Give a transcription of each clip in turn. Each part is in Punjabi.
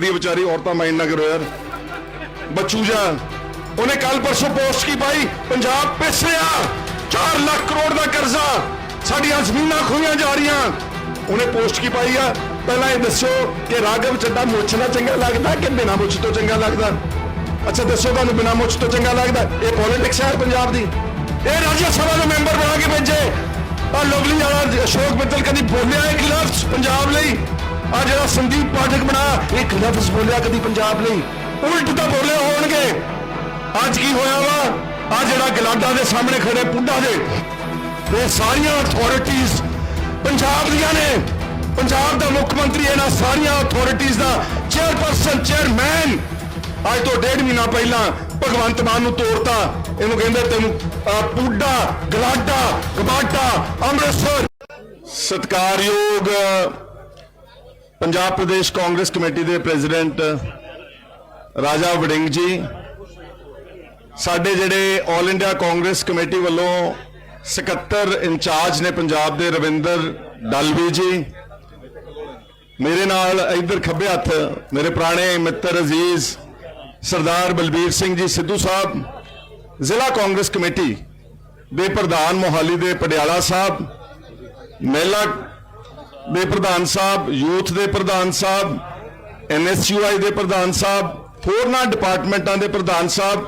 ਦੀ ਵਿਚਾਰੀ ਔਰਤਾਂ ਮਾਈਂਡ ਨਾ ਕਰੋ ਯਾਰ। ਬੱਚੂ ਜਾ, ਉਹਨੇ ਕੱਲ ਪਰਸੋਂ ਪੋਸਟ ਕੀ ਪਾਈ? ਪੰਜਾਬ ਪਿਛੜਿਆ 4 ਲੱਖ ਕਰੋੜ ਦਾ ਕਰਜ਼ਾ। ਸਾਡੀਆਂ ਜ਼ਮੀਨਾਂ ਖੋਈਆਂ ਜਾ ਰਹੀਆਂ। ਉਹਨੇ ਪੋਸਟ ਕੀ ਪਾਈ ਆ? ਪਹਿਲਾਂ ਇਹ ਦੱਸੋ ਕਿ ਰਾਘਵ ਚੱਡਾ ਮੁੱਛ ਨਾਲ ਚੰਗਾ ਲੱਗਦਾ ਕਿ ਬਿਨਾਂ ਮੁੱਛ ਤੋਂ ਚੰਗਾ ਲੱਗਦਾ? ਅੱਛਾ, ਦੱਸੋ ਤੁਹਾਨੂੰ ਬਿਨਾਂ ਮੁੱਛ ਤੋਂ ਚੰਗਾ ਲੱਗਦਾ? ਇਹ ਪੋਲਿਟਿਕਸ ਹੈ ਪੰਜਾਬ ਦੀ। ਇਹ ਰਾਜ ਸਭਾ ਦਾ ਮੈਂਬਰ ਬਣਾ ਕੇ ਭੇਜੇ। ਆ ਲੋਗਲੀ ਵਾਲਾ ਅਸ਼ੋਕ ਮਿੱਤਲ ਕਦੀ ਬੋਲਿਆ ਇੱਕ ਲਫ਼ਜ਼ ਪੰਜਾਬ ਲਈ? ਆ ਜਿਹੜਾ ਸੰਦੀਪ ਪਾਠਕ ਬਣਾ ਇੱਕ ਲਫ਼ਜ਼ ਬੋਲਿਆ ਕਦੀ ਪੰਜਾਬ ਲਈ। ਉਲਟ ਤਾਂ ਬੋਲੇ ਹੋਣਗੇ। ਅੱਜ ਕੀ ਹੋਇਆ ਵਾ? ਆ ਜਿਹੜਾ ਗਲਾਡਾ ਦੇ ਸਾਹਮਣੇ ਖੜੇ ਪੁੱਡਾ ਦੇ। ਇਹ ਸਾਰੀਆਂ ਅਥਾਰਟੀਆਂ ਪੰਜਾਬ ਦੀਆਂ ਨੇ। ਪੰਜਾਬ ਦਾ ਮੁੱਖ ਮੰਤਰੀ ਇਹਨਾਂ ਸਾਰੀਆਂ ਅਥਾਰਟੀਆਂ ਦਾ ਚੇਅਰਪਰਸਨ ਚੇਅਰਮੈਨ ਅੱਜ ਤੋਂ ਡੇਢ ਮਹੀਨਾ ਪਹਿਲਾਂ ਭਗਵੰਤ ਮਾਨ ਨੂੰ ਤੋੜਤਾ। ਇਹਨੂੰ ਕਹਿੰਦੇ ਤੈਨੂੰ ਅਹ, ਪੁੱਡਾ ਗਲਾਡਾ ਗਬਾਡਾ ਅੰਮ੍ਰਿਤਸਰ। ਸਤਕਾਰਯੋਗ ਪੰਜਾਬ ਪ੍ਰਦੇਸ਼ ਕਾਂਗਰਸ ਕਮੇਟੀ ਦੇ ਪ੍ਰੈਜ਼ੀਡੈਂਟ ਰਾਜਾ ਵੜਿੰਗ ਜੀ, ਸਾਡੇ ਜਿਹੜੇ 올 ਇੰਡੀਆ ਕਾਂਗਰਸ ਕਮੇਟੀ ਵੱਲੋਂ ਸਕੱਤਰ ਇੰਚਾਰਜ ਨੇ ਪੰਜਾਬ ਦੇ ਰਵਿੰਦਰ ਡਲਵੀ ਜੀ, ਮੇਰੇ ਨਾਲ ਇਧਰ ਖੱਬੇ ਹੱਥ ਮੇਰੇ ਪੁਰਾਣੇ ਮਿੱਤਰ ਅਜ਼ੀਜ਼ ਸਰਦਾਰ ਬਲਬੀਰ ਸਿੰਘ ਜੀ ਸਿੱਧੂ ਸਾਹਿਬ, ਜ਼ਿਲ੍ਹਾ ਕਾਂਗਰਸ ਕਮੇਟੀ ਦੇ ਪ੍ਰਧਾਨ ਮੋਹਾਲੀ ਦੇ ਪਟਿਆਲਾ ਸਾਹਿਬ, ਮਹਿਲਾ ਦੇ ਪ੍ਰਧਾਨ ਸਾਹਿਬ, ਯੂਥ ਦੇ ਪ੍ਰਧਾਨ ਸਾਹਿਬ ਐਨਐਸਯੂਆਈ ਦੇ ਪ੍ਰਧਾਨ ਸਾਹਿਬ, ਹੋਰਨਾਂ ਡਿਪਾਰਟਮੈਂਟਾਂ ਦੇ ਪ੍ਰਧਾਨ ਸਾਹਿਬ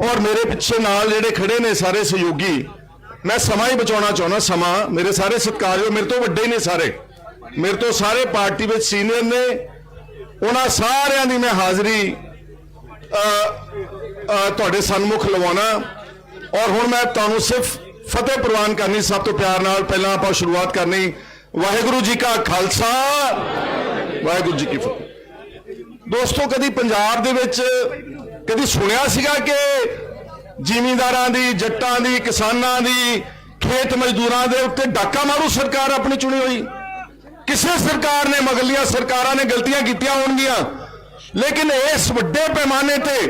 ਔਰ ਮੇਰੇ ਪਿੱਛੇ ਨਾਲ ਜਿਹੜੇ ਖੜੇ ਨੇ ਸਾਰੇ ਸਹਿਯੋਗੀ, ਮੈਂ ਸਮਾਂ ਹੀ ਬਚਾਉਣਾ ਚਾਹੁੰਦਾ, ਸਮਾਂ, ਮੇਰੇ ਸਾਰੇ ਸਤਿਕਾਰਯੋਗ, ਮੇਰੇ ਤੋਂ ਵੱਡੇ ਨੇ ਸਾਰੇ। ਮੇਰੇ ਤੋਂ ਸਾਰੇ ਪਾਰਟੀ ਵਿੱਚ ਸੀਨੀਅਰ ਨੇ, ਉਹਨਾਂ ਸਾਰਿਆਂ ਦੀ ਮੈਂ ਹਾਜ਼ਰੀ ਤੁਹਾਡੇ ਸਨਮੁਖ ਲਵਾਉਣਾ। ਔਰ ਹੁਣ ਮੈਂ ਤੁਹਾਨੂੰ ਸਿਰਫ ਫਤਿਹ ਪ੍ਰਵਾਨ ਕਰਨੀ, ਸਭ ਤੋਂ ਪਿਆਰ ਨਾਲ ਪਹਿਲਾਂ ਆਪਾਂ ਸ਼ੁਰੂਆਤ ਕਰਨੀ। ਵਾਹਿਗੁਰੂ ਜੀ ਕਾ ਖਾਲਸਾ। ਵਾਹਿਗੁਰੂ ਜੀ ਕੀ ਫਤਿਹ। ਦੋਸਤੋ, ਕਦੀ ਪੰਜਾਬ ਦੇ ਵਿੱਚ ਕਦੀ ਸੁਣਿਆ ਸੀਗਾ ਕਿ ਜ਼ਿਮੀਂਦਾਰਾਂ ਦੀ, ਜੱਟਾਂ ਦੀ, ਕਿਸਾਨਾਂ ਦੀ, ਖੇਤ ਮਜ਼ਦੂਰਾਂ ਦੇ ਉੱਤੇ ਡਾਕਾ ਮਾਰੂ ਸਰਕਾਰ ਆਪਣੀ ਚੁਣੀ ਹੋਈ? ਕਿਸੇ ਸਰਕਾਰ ਨੇ ਮਗਲੀਆਂ ਸਰਕਾਰਾਂ ਨੇ ਗਲਤੀਆਂ ਕੀਤੀਆਂ ਹੋਣਗੀਆਂ। ਲੇਕਿਨ ਇਸ ਵੱਡੇ ਪੈਮਾਨੇ ਤੇ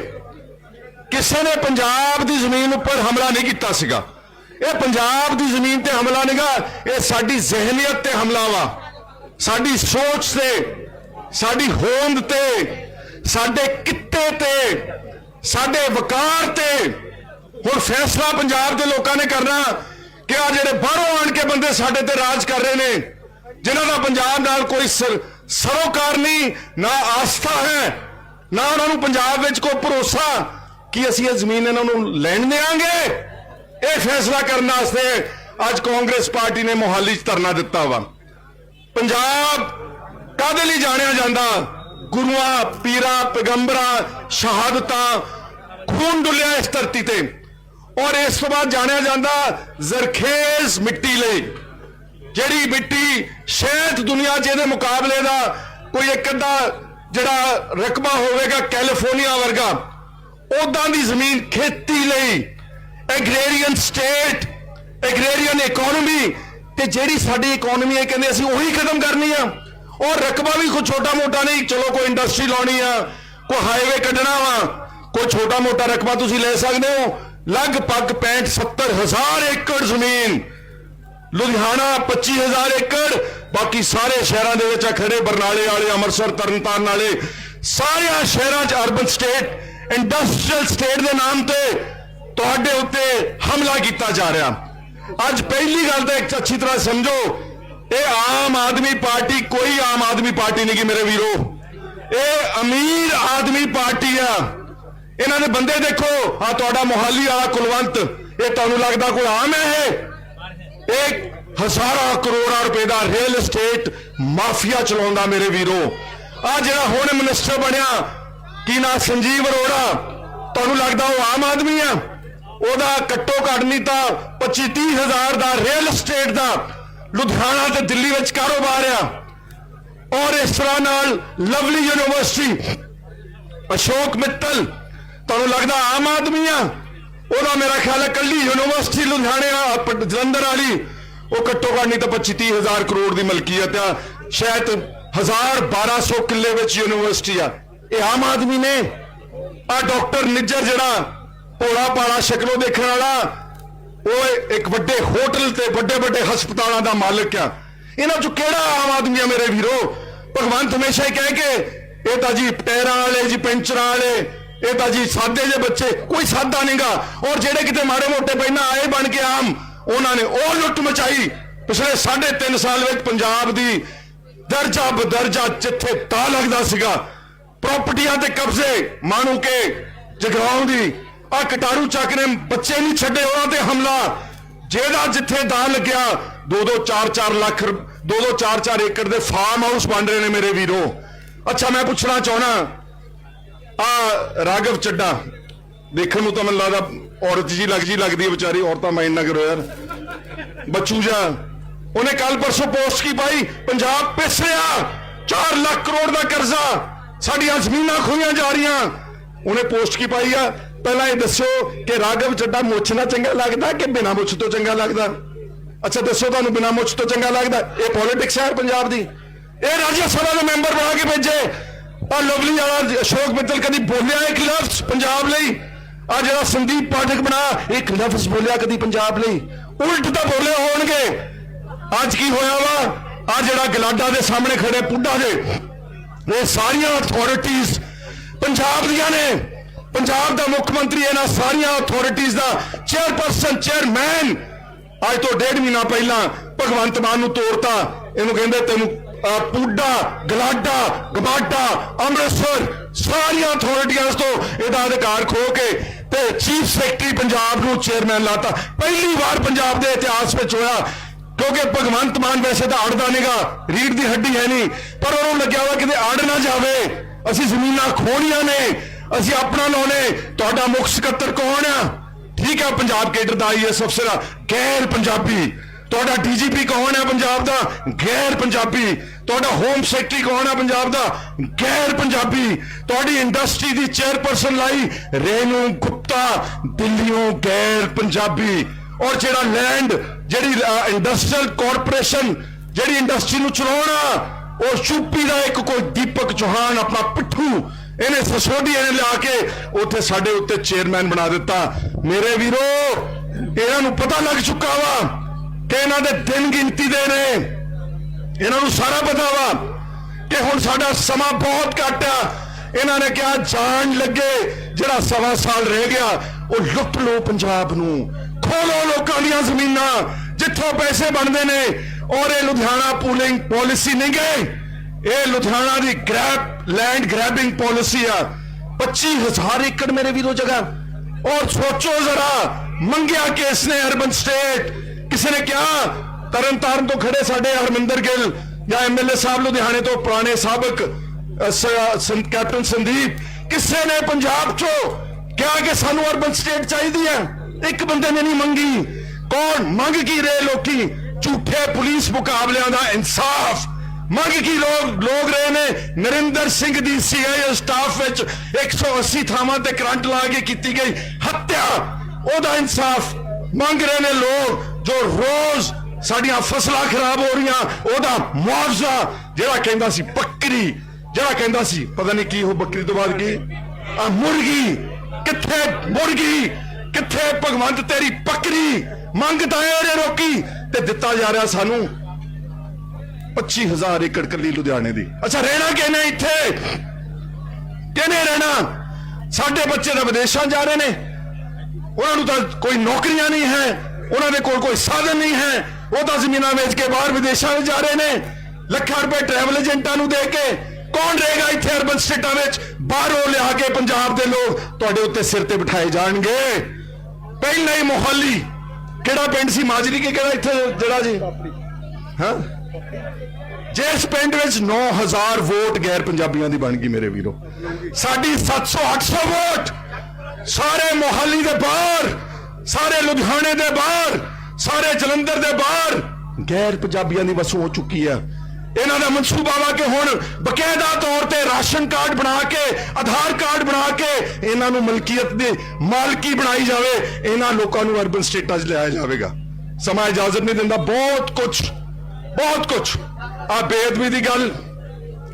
ਕਿਸੇ ਨੇ ਪੰਜਾਬ ਦੀ ਜ਼ਮੀਨ ਉੱਪਰ ਹਮਲਾ ਨਹੀਂ ਕੀਤਾ ਸੀਗਾ। ਇਹ ਪੰਜਾਬ ਦੀ ਜ਼ਮੀਨ ਤੇ ਹਮਲਾ ਨਹੀਂਗਾ ਇਹ ਸਾਡੀ ਜ਼ਿਹਨੀਅਤ ਤੇ ਹਮਲਾ ਵਾ। ਸਾਡੀ ਸੋਚ ਤੇ, ਸਾਡੀ ਹੋਂਦ ਤੇ, ਸਾਡੇ ਕਿੱਤੇ ਤੇ, ਸਾਡੇ ਵਕਾਰ ਤੇ। ਹੁਣ ਫੈਸਲਾ ਪੰਜਾਬ ਦੇ ਲੋਕਾਂ ਨੇ ਕਰਨਾ ਕਿ ਆ ਜਿਹੜੇ ਬਾਹਰੋਂ ਆਣ ਕੇ ਬੰਦੇ ਸਾਡੇ ਤੇ ਰਾਜ ਕਰ ਰਹੇ ਨੇ, ਜਿਨ੍ਹਾਂ ਦਾ ਪੰਜਾਬ ਨਾਲ ਕੋਈ ਸਰ- ਸਰੋਕਾਰ ਨਹੀਂ, ਨਾ ਆਸਥਾ ਹੈ, ਨਾ ਉਹਨਾਂ ਨੂੰ ਪੰਜਾਬ ਵਿੱਚ ਕੋਈ ਭਰੋਸਾ ਕਿ ਅਸੀਂ ਇਹ ਜ਼ਮੀਨ ਇਹਨਾਂ ਨੂੰ ਲੈਣ ਦੇਾਂਗੇ ਇਹ ਫੈਸਲਾ ਕਰਨ ਵਾਸਤੇ ਅੱਜ ਕਾਂਗਰਸ ਪਾਰਟੀ ਨੇ ਮੋਹਾਲੀ 'ਚ ਧਰਨਾ ਦਿੱਤਾ ਵਾ। ਪੰਜਾਬ ਕਾਦੇ ਲਈ ਜਾਣਿਆ ਜਾਂਦਾ? ਗੁਰੂਆਂ, ਪੀਰਾਂ, ਪੈਗੰਬਰਾਂ, ਸ਼ਹਾਦਤਾਂ ਖੂਨ ਡੁੱਲਿਆ ਇਸ ਧਰਤੀ ਤੇ। ਔਰ ਇਸ ਤੋਂ ਬਾਅਦ ਜਾਣਿਆ ਜਾਂਦਾ ਜ਼ਰਖੇਜ਼ ਮਿੱਟੀ ਲਈ। ਜਿਹੜੀ ਮਿੱਟੀ ਸ਼ਾਇਦ ਦੁਨੀਆ 'ਚ ਇਹਦੇ ਮੁਕਾਬਲੇ ਦਾ ਕੋਈ ਇੱਕ ਅੱਧਾ ਜਿਹੜਾ ਰਕਬਾ ਹੋਵੇਗਾ ਕੈਲੀਫੋਰਨੀਆ ਵਰਗਾ ਉਦਾਂ ਦੀ ਜ਼ਮੀਨ ਖੇਤੀ ਲਈ ਐਗਰੇਰੀਅਨ ਸਟੇਟ ਐਗਰੇਰੀਅਨ ਇਕਨੋਮੀ ਤੇ ਜਿਹੜੀ ਸਾਡੀ ਇਕਨੋਮੀ ਹੈ, ਕਹਿੰਦੇ ਅਸੀਂ ਉਹੀ ਖਤਮ ਕਰਨੀ ਆ। ਔਰ ਰਕਬਾ ਵੀ ਕੋਈ ਛੋਟਾ ਮੋਟਾ ਨਹੀਂ, ਚਲੋ ਕੋਈ ਇੰਡਸਟਰੀ ਲਾਉਣੀ ਆ, ਕੋਈ ਹਾਈਵੇ ਕੱਢਣਾ ਵਾ, ਕੋਈ ਛੋਟਾ ਮੋਟਾ ਰਕਬਾ ਤੁਸੀਂ ਲੈ ਸਕਦੇ ਹੋ। ਲਗਭਗ 65 70 ਹਜ਼ਾਰ ਏਕੜ ਜ਼ਮੀਨ, ਲੁਧਿਆਣਾ 25000 ਏਕੜ, ਬਾਕੀ ਸਾਰੇ ਸ਼ਹਿਰਾਂ ਦੇ ਵਿੱਚ ਆ ਖੜੇ ਬਰਨਾਲੇ ਵਾਲੇ, ਅੰਮ੍ਰਿਤਸਰ, ਤਰਨਤਾਰਨ ਵਾਲੇ, ਸਾਰਿਆਂ ਸ਼ਹਿਰਾਂ 'ਚ ਅਰਬਨ ਸਟੇਟ ਇੰਡਸਟਰੀਅਲ ਸਟੇਟ ਦੇ ਨਾਮ ਤੇ ਤੁਹਾਡੇ ਉੱਤੇ ਹਮਲਾ ਕੀਤਾ ਜਾ ਰਿਹਾ। ਅੱਜ ਪਹਿਲੀ ਗੱਲ ਤਾਂ ਇੱਕ ਅੱਛੀ ਤਰ੍ਹਾਂ ਸਮਝੋ, ਇਹ ਆਮ ਆਦਮੀ ਪਾਰਟੀ ਕੋਈ ਆਮ ਆਦਮੀ ਪਾਰਟੀ ਨਹੀਂ ਗੀ ਮੇਰੇ ਵੀਰੋ। ਇਹ ਅਮੀਰ ਆਦਮੀ ਪਾਰਟੀ ਆ। ਇਹਨਾਂ ਦੇ ਬੰਦੇ ਦੇਖੋ, ਆ ਤੁਹਾਡਾ ਮੋਹਾਲੀ ਵਾਲਾ ਕੁਲਵੰਤ, ਇਹ ਤੁਹਾਨੂੰ ਲੱਗਦਾ ਕੋਈ ਆਮ ਹੈ ਇਹ? ਇੱਕ ਹਜ਼ਾਰਾਂ ਕਰੋੜਾਂ ਰੁਪਏ ਦਾ ਰੀਅਲ ਏਸਟੇਟ ਮਾਫੀਆ ਚਲਾਉਂਦਾ ਮੇਰੇ ਵੀਰੋ। ਆ ਜਿਹੜਾ ਹੁਣ ਮਿਨਿਸਟਰ ਬਣਿਆ, ਕੀ ਨਾ? ਸੰਜੀਵ ਅਰੋੜਾ। ਤੁਹਾਨੂੰ ਲੱਗਦਾ ਉਹ ਆਮ ਆਦਮੀ ਆ? ਉਹਦਾ ਘੱਟੋ ਘੱਟ ਨਹੀਂ ਤਾਂ 25 30 ਹਜ਼ਾਰ ਦਾ ਰੀਅਲ ਏਸਟੇਟ ਦਾ ਲੁਧਿਆਣਾ ਤੇ ਦਿੱਲੀ ਵਿੱਚ ਕਾਰੋਬਾਰ ਆ। ਔਰ ਇਸ ਤਰ੍ਹਾਂ ਨਾਲ ਲਵਲੀ ਯੂਨੀਵਰਸਿਟੀ, ਅਸ਼ੋਕ ਮਿੱਤਲ, ਤੁਹਾਨੂੰ ਲੱਗਦਾ ਆਮ ਆਦਮੀ ਆ? ਉਹਦਾ ਮੇਰਾ ਖਿਆਲ ਹੈ ਕੱਲੀ ਯੂਨੀਵਰਸਿਟੀ ਲੁਧਿਆਣੇ ਆ ਜਲੰਧਰ ਵਾਲੀ, ਉਹ ਘੱਟੋ ਘੱਟ ਨਹੀਂ ਤਾਂ 25 30 ਹਜ਼ਾਰ ਕਰੋੜ ਦੀ ਮਲਕੀਅਤ ਆ। ਸ਼ਾਇਦ 1000 1200 ਕਿੱਲੇ ਵਿੱਚ ਯੂਨੀਵਰਸਿਟੀ ਆ। ਇਹ ਆਮ ਆਦਮੀ ਨੇ। ਆ ਡਾਕਟਰ ਨਿੱਜਰ ਜਿਹੜਾ ਭੋਲਾ ਪਾਲਾ ਸ਼ਕਲੋਂ ਦੇਖਣ ਵਾਲਾ। ਉਹ ਇੱਕ ਵੱਡੇ ਹੋਟਲ ਤੇ ਵੱਡੇ ਵੱਡੇ ਹਸਪਤਾਲਾਂ ਦਾ ਮਾਲਕ ਆ। ਇਹਨਾਂ ਚੋਂ ਕਿਹੜਾ ਆਮ ਆਦਮੀ ਆ ਮੇਰੇ ਵੀਰੋ? ਭਗਵੰਤ ਹਮੇਸ਼ਾ ਹੀ ਕਹਿ ਕੇ ਇਹ ਤਾਂ ਜੀ ਟਾਇਰਾਂ ਵਾਲੇ, ਜੀ ਪੈਂਚਰਾਂ ਵਾਲੇ, ਇਹ ਤਾਂ ਜੀ ਸਾਦੇ ਜੇ ਬੱਚੇ, ਕੋਈ ਸਾਦਾ ਨਹੀਂਗਾ। ਔਰ ਜਿਹੜੇ ਕਿਤੇ ਮਾੜੇ ਮੋਟੇ ਪਹਿਲਾਂ ਆਏ ਬਣ ਕੇ ਆਮ, ਉਹਨਾਂ ਨੇ ਉਹ ਲੁੱਟ ਮਚਾਈ। ਪਿਛਲੇ 3.5 ਸਾਲ ਵਿੱਚ ਪੰਜਾਬ ਦੀ ਦਰਜਾ ਬਦਰਜਾ ਜਿੱਥੇ ਤਾਂ ਲੱਗਦਾ ਸੀਗਾ ਪ੍ਰਾਪਰਟੀਆਂ ਤੇ ਕਬਜ਼ੇ, ਮਾਣੂ ਕੇ, ਜਗਰਾਉਂ ਦੀ ਆ ਕਟਾਰੂ ਚੱਕ ਨੇ ਬੱਚੇ ਨਹੀਂ ਛੱਡੇ ਉਹਨਾਂ ਤੇ ਹਮਲਾ। ਜਿਹਦਾ ਜਿੱਥੇ ਦਾ ਲੱਗਿਆ 2-2 4-4 ਲੱਖ 2-2 4-4 ਏਕੜ ਦੇ ਫਾਰਮ ਹਾਊਸ ਬਣ ਰਹੇ ਨੇ ਮੇਰੇ ਵੀਰੋ। ਅੱਛਾ, ਮੈਂ ਪੁੱਛਣਾ ਚਾਹਣਾ ਆ ਰਾਗਵ ਚੱਡਾ, ਦੇਖਣ ਨੂੰ ਤਾਂ ਮੈਨੂੰ ਲੱਗਦਾ ਔਰਤ ਜੀ ਲੱਗ ਜੀ ਲੱਗਦੀ ਹੈ ਵਿਚਾਰੀ, ਔਰਤਾਂ ਮਾਈਂਡ ਨਾ ਕਰੋ ਯਾਰ। ਬੱਚੂ ਜਾ ਉਹਨੇ ਕੱਲ ਪਰਸੋਂ ਪੋਸਟ ਕੀ ਪਾਈ? ਪੰਜਾਬ ਪਿਸ ਰਿਹਾ 4 ਲੱਖ ਕਰੋੜ ਦਾ ਕਰਜ਼ਾ, ਸਾਡੀਆਂ ਜ਼ਮੀਨਾਂ ਖੋਈਆਂ ਜਾ ਰਹੀਆਂ। ਉਹਨੇ ਪੋਸਟ ਕੀ ਪਾਈ ਆ? ਪਹਿਲਾਂ ਇਹ ਦੱਸੋ ਕਿ ਰਾਗਵ ਚੱਡਾ ਮੁੱਛ ਨਾਲ ਚੰਗਾ ਲੱਗਦਾ ਕਿ ਬਿਨਾਂ ਮੁੱਛ ਤੋਂ ਚੰਗਾ ਲੱਗਦਾ? ਅੱਛਾ, ਦੱਸੋ ਤੁਹਾਨੂੰ ਬਿਨਾਂ ਮੁੱਛ ਤੋਂ ਚੰਗਾ ਲੱਗਦਾ? ਇਹ ਪੋਲਿਟਿਕਸ ਹੈ ਪੰਜਾਬ ਦੀ। ਇਹ ਰਾਜ ਸਭਾ ਦੇ ਮੈਂਬਰ ਬਣਾ ਕੇ ਭੇਜੇ। ਆ ਲਵਲੀ ਵਾਲਾ ਅਸ਼ੋਕ ਮਿੱਤਲ ਕਦੀ ਬੋਲਿਆ ਇੱਕ ਲਫ਼ਜ਼ ਪੰਜਾਬ ਲਈ? ਆ ਜਿਹੜਾ ਸੰਦੀਪ ਪਾਠਕ ਬਣਾ, ਇੱਕ ਲਫ਼ਜ਼ ਬੋਲਿਆ ਕਦੀ ਪੰਜਾਬ ਲਈ? ਉਲਟ ਤਾਂ ਬੋਲੇ ਹੋਣਗੇ। ਅੱਜ ਕੀ ਹੋਇਆ ਵਾ? ਆ ਜਿਹੜਾ ਗਲਾਡਾ ਦੇ ਸਾਹਮਣੇ ਖੜੇ ਪੁੱਡਾ ਦੇ ਇਹ ਸਾਰੀਆਂ ਅਥਾਰਟੀਆਂ ਪੰਜਾਬ ਦੀਆਂ ਨੇ। ਪੰਜਾਬ ਦਾ ਮੁੱਖ ਮੰਤਰੀ ਇਹਨਾਂ ਸਾਰੀਆਂ ਅਥਾਰਟੀਆਂ ਦਾ ਚੇਅਰਪਰਸਨ ਚੇਅਰਮੈਨ ਅੱਜ ਤੋਂ ਡੇਢ ਮਹੀਨਾ ਪਹਿਲਾਂ ਭਗਵੰਤ ਮਾਨ ਨੂੰ ਤੋੜਤਾ। ਇਹਨੂੰ ਕਹਿੰਦੇ ਤੈਨੂੰ ਅਹ, ਗਲਾਡਾ ਗਮਾਡਾ ਅੰਮ੍ਰਿਤਸਰ ਸਾਰੀਆਂ ਅਥਾਰਟੀਆਂ ਤੋਂ ਇਹਦਾ ਅਧਿਕਾਰ ਖੋ ਕੇ ਤੇ ਚੀਫ ਸੈਕਟਰੀ ਪੰਜਾਬ ਨੂੰ ਚੇਅਰਮੈਨ ਲਾਤਾ। ਪਹਿਲੀ ਵਾਰ ਪੰਜਾਬ ਦੇ ਇਤਿਹਾਸ ਵਿੱਚ ਹੋਇਆ ਕਿਉਂਕਿ ਭਗਵੰਤ ਮਾਨ ਵੈਸੇ ਤਾਂ ਅੜਦਾ ਨਹੀਂਗਾ ਰੀੜ ਦੀ ਹੱਡੀ ਹੈ ਨਹੀਂ ਪਰ ਉਹਨੂੰ ਲੱਗਿਆ ਵਾ ਕਿਤੇ ਅੜ ਨਾ ਜਾਵੇ। ਅਸੀਂ ਜ਼ਮੀਨਾਂ ਖੋਣੀਆਂ ਨੇ ਅਸੀਂ ਆਪਣਾ ਲਾਉਣੇ, ਤੁਹਾਡਾ ਮੁੱਖ ਸਕੱਤਰ ਕੌਣ ਆ? ਠੀਕ ਹੈ ਪੰਜਾਬ ਕੇਡਰ ਦਾ ਆਈਐਸ ਅਫਸਰ ਆ, ਗੈਰ ਪੰਜਾਬੀ। ਤੁਹਾਡਾ ਡੀਜੀਪੀ ਕੌਣ ਹੈ ਪੰਜਾਬ ਦਾ? ਗੈਰ ਪੰਜਾਬੀ। ਤੁਹਾਡਾ ਹੋਮ ਸੈਕਟਰੀ ਕੌਣ ਹੈ ਪੰਜਾਬ ਦਾ? ਗੈਰ ਪੰਜਾਬੀ। ਤੁਹਾਡੀ ਇੰਡਸਟਰੀ ਦੀ ਚੇਅਰਪਰਸਨ ਲਾਈ ਰੇਨੂ ਗੁਪਤਾ, ਦਿੱਲੀੋਂ ਗੈਰ ਪੰਜਾਬੀ। ਔਰ ਜਿਹੜਾ ਲੈਂਡ, ਜਿਹੜੀ ਇੰਡਸਟਰੀਅਲ ਕਾਰਪੋਰੇਸ਼ਨ, ਜਿਹੜੀ ਇੰਡਸਟਰੀ ਨੂੰ ਚਲਾਉਣਾ, ਉਹ ਯੂਪੀ ਦਾ ਇੱਕ ਕੋਈ ਦੀਪਕ ਚੌਹਾਨ, ਆਪਣਾ ਪਿੱਠੂ ਇਹਨੇ ਸਸੋਡੀ ਇਹਨੇ ਲਿਆ ਕੇ ਉੱਥੇ ਸਾਡੇ ਉੱਤੇ ਚੇਅਰਮੈਨ ਬਣਾ ਦਿੱਤਾ। ਮੇਰੇ ਵੀਰੋ, ਇਹਨਾਂ ਨੂੰ ਪਤਾ ਲੱਗ ਚੁੱਕਾ ਵਾ ਕਿ ਇਹਨਾਂ ਦੇ ਦਿਨ ਗਿਣਤੀ ਦੇ ਨੇ। ਇਹਨਾਂ ਨੂੰ ਸਾਰਾ ਪਤਾ ਵਾ ਕਿ ਹੁਣ ਸਾਡਾ ਸਮਾਂ ਬਹੁਤ ਘੱਟ ਆ। ਇਹਨਾਂ ਨੇ ਕਿਹਾ, ਜਾਣ ਲੱਗੇ ਜਿਹੜਾ ਸਵਾ ਸਾਲ ਰਹਿ ਗਿਆ, ਉਹ ਲੁੱਟ ਲਓ ਪੰਜਾਬ ਨੂੰ। ਖੋਲੋ ਲੋਕਾਂ ਦੀਆਂ ਜ਼ਮੀਨਾਂ, ਜਿੱਥੋਂ ਪੈਸੇ ਬਣਦੇ ਨੇ। ਔਰ ਇਹ ਲੁਧਿਆਣਾ ਪੂਲਿੰਗ ਪਾਲਿਸੀ ਨਹੀਂ ਗਏ। ਇਹ ਲੁਧਿਆਣਾ ਦੀ ਗ੍ਰੈਬ ਲੈਂਡ ਗ੍ਰੈਬਿੰਗ ਪਾਲਿਸੀ ਆ 25000 ਏਕੜ ਮੇਰੇ ਵੀਰੋ ਜਗ੍ਹਾ ਔਰ ਸੋਚੋ ਜ਼ਰਾ ਮੰਗਿਆ ਕਿਸ ਨੇ ਅਰਬਨ ਸਟੇਟ ਕਿਸੇ ਨੇ ਕਿਹਾ ਤਰਨ ਤਾਰਨ ਤੋਂ ਖੜੇ ਸਾਡੇ ਹਰਮਿੰਦਰ ਗਿੱਲ ਜਾਂ ਐਮਐਲਏ ਸਾਹਿਬ ਲੁਧਿਆਣੇ ਤੋਂ ਪੁਰਾਣੇ ਸਾਬਕ ਅ, ਸ- ਸੰ- ਕੈਪਟਨ ਸੰਦੀਪ ਕਿਸੇ ਨੇ ਪੰਜਾਬ ਚੋਂ ਕਿਹਾ ਕਿ ਸਾਨੂੰ ਅਰਬਨ ਸਟੇਟ ਚਾਹੀਦੀ ਹੈ ਇੱਕ ਬੰਦੇ ਨੇ ਨਹੀਂ ਮੰਗੀ ਕੌਣ ਮੰਗ ਕੀ ਰਹੇ ਲੋਕੀ ਝੂਠੇ ਪੁਲਿਸ ਮੁਕਾਬਲਿਆਂ ਦਾ ਇਨਸਾਫ ਮੰਗ ਕੀ ਲੋਕ ਲੋਕ ਰਹੇ ਨੇ? ਨਰਿੰਦਰ ਸਿੰਘ ਦੀ ਸੀਆਈਏ ਸਟਾਫ ਵਿੱਚ 180 ਥਾਵਾਂ ਤੇ ਕਰੰਟ ਲਾ ਕੇ ਕੀਤੀ ਗਈ ਹੱਤਿਆ। ਉਹਦਾ ਇਨਸਾਫ ਮੰਗ ਰਹੇ ਨੇ ਲੋਕ ਜੋ ਰੋਜ਼ ਸਾਡੀਆਂ ਫਸਲਾਂ ਖਰਾਬ ਹੋ ਰਹੀਆਂ, ਉਹਦਾ ਮੁਆਵਜ਼ਾ ਜਿਹੜਾ ਕਹਿੰਦਾ ਸੀ ਬੱਕਰੀ, ਜਿਹੜਾ ਕਹਿੰਦਾ ਸੀ ਪਤਾ ਨਹੀਂ ਕੀ ਉਹ ਬੱਕਰੀ ਤੋਂ ਬਾਅਦ ਕੀ? ਆ ਮੁਰਗੀ। ਕਿੱਥੇ ਮੁਰਗੀ? ਕਿੱਥੇ ਭਗਵੰਤ ਤੇਰੀ ਬੱਕਰੀ? ਮੰਗ ਤਾਂ ਇਹ ਰੋਕੀ ਤੇ ਦਿੱਤਾ ਜਾ ਰਿਹਾ ਸਾਨੂੰ। 25000 ਏਕੜ ਕੱਲੀ ਲੁਧਿਆਣੇ ਦੀ। ਅੱਛਾ ਰਹਿਣਾ ਕਿਹਨੇ ਇੱਥੇ? ਕਿਹਨੇ ਰਹਿਣਾ? ਸਾਡੇ ਬੱਚੇ ਤਾਂ ਵਿਦੇਸ਼ਾਂ ਜਾ ਰਹੇ ਨੇ। ਉਹਨਾਂ ਨੂੰ ਤਾਂ ਕੋਈ ਨੌਕਰੀਆਂ ਨਹੀਂ ਹੈ। ਉਹਨਾਂ ਦੇ ਕੋਲ ਕੋਈ ਸਾਧਨ ਨਹੀਂ ਹੈ। ਉਹ ਤਾਂ ਜ਼ਮੀਨਾਂ ਵੇਚ ਕੇ ਬਾਹਰ ਵਿਦੇਸ਼ਾਂ ਵਿੱਚ ਜਾ ਰਹੇ ਨੇ। ਲੱਖਾਂ ਰੁਪਏ ਟਰੈਵਲ ਏਜੰਟਾਂ ਨੂੰ ਦੇ ਕੇ ਕੌਣ ਰਹੇਗਾ ਇੱਥੇ ਅਰਬਨ ਸਟੇਟਾਂ ਵਿੱਚ? ਬਾਹਰੋਂ ਲਿਆ ਕੇ ਪੰਜਾਬ ਦੇ ਲੋਕ ਤੁਹਾਡੇ ਉੱਤੇ ਸਿਰ ਤੇ ਬਿਠਾਏ ਜਾਣਗੇ। ਪਹਿਲਾਂ ਹੀ ਮੋਹਾਲੀ। ਕਿਹੜਾ ਪਿੰਡ ਸੀ? ਮਾਜਰੀ ਕੇ ਕਿਹੜਾ ਇੱਥੇ ਜਿਹੜਾ ਜੀ? ਹਾਂ? ਜਿਸ ਪਿੰਡ ਵਿੱਚ 9000 ਵੋਟ ਗੈਰ ਪੰਜਾਬੀਆਂ ਦੀ ਬਣ ਗਈ ਮੇਰੇ ਵੀਰੋ, ਸਾਡੀ 700 800 ਵੋਟ ਸਾਰੇ ਮੋਹਾਲੀ ਦੇ ਬਾਹਰ, ਸਾਰੇ ਲੁਧਿਆਣੇ ਦੇ ਬਾਹਰ, ਸਾਰੇ ਜਲੰਧਰ ਦੇ ਬਾਹਰ ਗੈਰ ਪੰਜਾਬੀਆਂ ਦੀ ਵਸੋਂ ਹੋ ਚੁੱਕੀ ਹੈ। ਇਹਨਾਂ ਦਾ ਮਨਸੂਬਾ ਵਾ ਕਿ ਹੁਣ ਬਕਾਇਦਾ ਤੌਰ ਤੇ ਰਾਸ਼ਨ ਕਾਰਡ ਬਣਾ ਕੇ, ਆਧਾਰ ਕਾਰਡ ਬਣਾ ਕੇ ਇਹਨਾਂ ਨੂੰ ਮਲਕੀਅਤ ਦੀ ਮਾਲਕੀ ਬਣਾਈ ਜਾਵੇ, ਇਹਨਾਂ ਲੋਕਾਂ ਨੂੰ ਅਰਬਨ ਸਟੇਟਾਂ 'ਚ ਲਿਆਇਆ ਜਾਵੇਗਾ। ਸਮਾਂ ਇਜਾਜ਼ਤ ਨਹੀਂ ਦਿੰਦਾ, ਬਹੁਤ ਕੁਝ ਬਹੁਤ ਕੁਝ ਆ ਬੇਅਦਬੀ ਦੀ ਗੱਲ।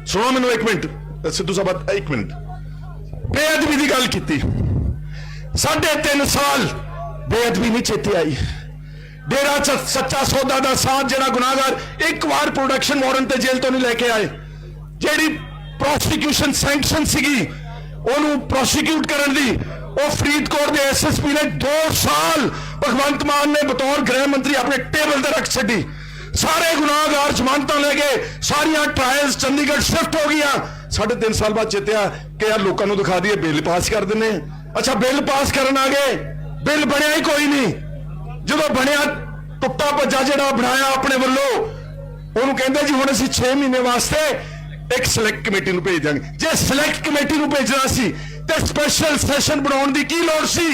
ਸੁਣੋ ਮੈਨੂੰ ਇੱਕ ਮਿੰਟ। ਸਿੱਧੂ ਸਾਹਿਬ ਇੱਕ ਮਿੰਟ। ਬੇਅਦਬੀ ਦੀ ਗੱਲ ਕੀਤੀ। ਸਾਢੇ ਤਿੰਨ ਸਾਲ ਬੇਅਦਬੀ ਨਹੀਂ ਚੇਤੇ ਆਈ। ਡੇਰਾ ਸੱਚਾ ਸੌਦਾ ਦਾ ਸਾਥ ਜਿਹੜਾ ਗੁਨਾਹਗਰ ਇੱਕ ਵਾਰ ਪ੍ਰੋਡਕਸ਼ਨ ਵਾਰੰਟ ਤੇ ਜੇਲ੍ਹ ਤੋਂ ਨਹੀਂ ਲੈ ਕੇ ਆਏ। ਜਿਹੜੀ ਪ੍ਰੋਸੀਕਿਊਸ਼ਨ ਸੈਂਕਸ਼ਨ ਸੀਗੀ, ਉਹਨੂੰ ਪ੍ਰੋਸੀਕਿਊਟ ਕਰਨ ਦੀ, ਉਹ ਫਰੀਦਕੋਟ ਦੇ ਐਸਐਸਪੀ ਨੇ 2 ਸਾਲ ਭਗਵੰਤ ਮਾਨ ਨੇ ਬਤੌਰ ਗ੍ਰਹਿ ਮੰਤਰੀ ਆਪਣੇ ਟੇਬਲ ਤੇ ਰੱਖ ਛੱਡੀ। ਸਾਰੇ ਗੁਨਾਹਗਾਰ ਜ਼ਮਾਨਤਾਂ ਲੈ ਗਏ ਸਾਰੀਆਂ ਟ੍ਰਾਇਲਸ ਚੰਡੀਗੜ੍ਹ ਸ਼ਿਫਟ ਹੋ ਗਈਆਂ। ਸਾਢੇ ਤਿੰਨ ਸਾਲ ਬਾਅਦ ਚੇਤਿਆ ਕਿ ਯਾਰ ਲੋਕਾਂ ਨੂੰ ਦਿਖਾ ਦਈਏ, ਬਿੱਲ ਪਾਸ ਕਰ ਦਿੰਨੇ ਅੱਛਾ, ਬਿੱਲ ਪਾਸ ਕਰਨ ਆ ਗਏ। ਬਿੱਲ ਬਣਿਆ ਹੀ ਕੋਈ ਨਹੀਂ। ਜਦੋਂ ਬਣਿਆ, ਟੁੱਟਾ ਭੱਜਾ ਜਿਹੜਾ ਬਣਾਇਆ ਆਪਣੇ ਵੱਲੋਂ, ਉਹਨੂੰ ਕਹਿੰਦੇ ਜੀ, ਹੁਣ ਅਸੀਂ 6 ਮਹੀਨੇ ਵਾਸਤੇ ਇੱਕ ਸਿਲੈਕਟ ਕਮੇਟੀ ਨੂੰ ਭੇਜ ਦਾਂਗੇ ਜੇ ਸਿਲੈਕਟ ਕਮੇਟੀ ਨੂੰ ਭੇਜਣਾ ਸੀ, ਤੇ ਸਪੈਸ਼ਲ ਸੈਸ਼ਨ ਬਣਾਉਣ ਦੀ ਕੀ ਲੋੜ ਸੀ?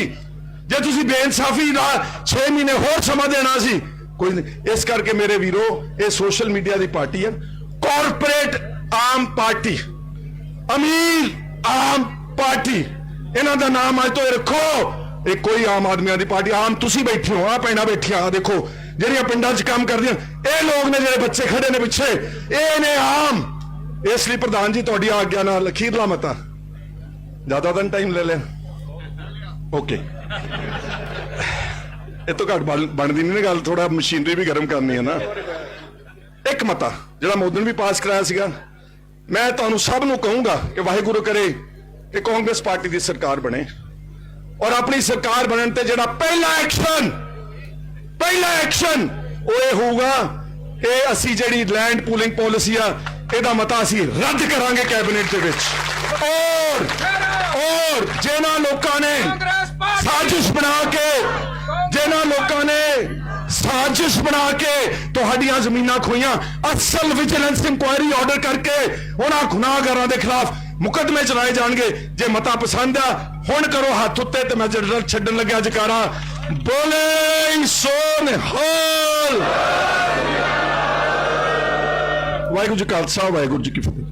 ਜੇ ਤੁਸੀਂ ਬੇਇਨਸਾਫੀ ਨਾਲ 6 ਮਹੀਨੇ ਹੋਰ ਸਮਾਂ ਦੇਣਾ ਸੀ ਕੋਈ ਨਹੀਂ। ਇਸ ਕਰਕੇ ਮੇਰੇ ਵੀਰੋ, ਇਹ ਸੋਸ਼ਲ ਮੀਡੀਆ ਦੀ ਪਾਰਟੀ ਹੈ। Corporate Aam party. ਅਮੀਰ ਆਮ ਪਾਰਟੀ। ਇਹਨਾਂ ਦਾ ਨਾਮ ਅੱਜ ਤੋਂ ਇਹ ਰੱਖੋ। ਇਹ ਕੋਈ ਆਮ ਆਦਮੀਆਂ ਦੀ ਪਾਰਟੀ, ਆਮ ਤੁਸੀਂ ਬੈਠੇ ਹੋ ਆ ਪੈਣਾ ਬੈਠੀਆਂ ਆ ਦੇਖੋ, ਜਿਹੜੀਆਂ ਪਿੰਡਾਂ 'ਚ ਕੰਮ ਕਰਦੀਆਂ। ਇਹ ਲੋਕ ਨੇ ਜਿਹੜੇ ਬੱਚੇ ਖੜੇ ਨੇ ਪਿੱਛੇ, ਇਹ ਨੇ ਆਮ। ਇਸ ਲਈ ਪ੍ਰਧਾਨ ਜੀ, ਤੁਹਾਡੀ ਆਗਿਆ ਨਾਲ ਅਖੀਰਲਾ ਮਤਾ ਜ਼ਿਆਦਾ ਤਾਂ ਟਾਈਮ ਲੈ ਲਿਆ ਓਕੇ ਇਹ ਤੋਂ ਘੱਟ ਬਣ- ਬਣਦੀ ਨਹੀਂ ਨਾ ਗੱਲ ਥੋੜਾ ਮਸ਼ੀਨਰੀ ਵੀ ਗਰਮ ਕਰਨੀ ਹੈ ਨਾ। ਇੱਕ ਮਤਾ ਜਿਹੜਾ ਮੋਦਨ ਵੀ ਪਾਸ ਕਰਾਇਆ ਸੀਗਾ ਮੈਂ ਤੁਹਾਨੂੰ ਸਭ ਨੂੰ ਕਹੂੰਗਾ ਕਿ ਵਾਹਿਗੁਰੂ ਕਰੇ ਕਿ ਕਾਂਗਰਸ ਪਾਰਟੀ ਦੀ ਸਰਕਾਰ ਬਣੇ ਔਰ ਆਪਣੀ ਸਰਕਾਰ ਬਣਨ ਤੇ ਜਿਹੜਾ ਪਹਿਲਾ ਐਕਸ਼ਨ ਪਹਿਲਾ ਐਕਸ਼ਨ ਉਹ ਇਹ ਹੋਊਗਾ ਕਿ ਅਸੀਂ ਜਿਹੜੀ ਲੈਂਡ ਪੂਲਿੰਗ ਪਾਲਿਸੀ ਆ ਇਹਦਾ ਮਤਾ ਅਸੀਂ ਰੱਦ ਕਰਾਂਗੇ ਕੈਬਨਿਟ ਦੇ ਵਿੱਚ। ਔਰ ਔਰ ਜਿਨ੍ਹਾਂ ਲੋਕਾਂ ਨੇ ਸਾਜ਼ਿਸ਼ ਬਣਾ ਕੇ ਜਿਨ੍ਹਾਂ ਲੋਕਾਂ ਨੇ ਸਾਜ਼ਿਸ਼ ਬਣਾ ਕੇ ਤੁਹਾਡੀਆਂ ਜ਼ਮੀਨਾਂ ਖੋਈਆਂ, ਅਸਲ ਵਿਜੀਲੈਂਸ ਇਨਕੁਆਇਰੀ ਆਰਡਰ ਕਰਕੇ ਉਹਨਾਂ ਗੁਨਾਹਗਾਰਾਂ ਦੇ ਖਿਲਾਫ ਮੁਕੱਦਮੇ ਚਲਾਏ ਜਾਣਗੇ। ਜੇ ਮਤਾ ਪਸੰਦ ਆ, ਹੁਣ ਕਰੋ ਹੱਥ ਉੱਤੇ ਤੇ ਮੈਂ ਜਿਹੜਾ ਛੱਡਣ ਲੱਗਿਆ ਜਕਾਰਾ। ਬੋਲੇ ਸੋਨ ਹਾਲ। ਵਾਹਿਗੁਰੂ ਜੀ ਕਾ ਖਾਲਸਾ, ਵਾਹਿਗੁਰੂ ਜੀ ਕੀ ਫਤਿਹ।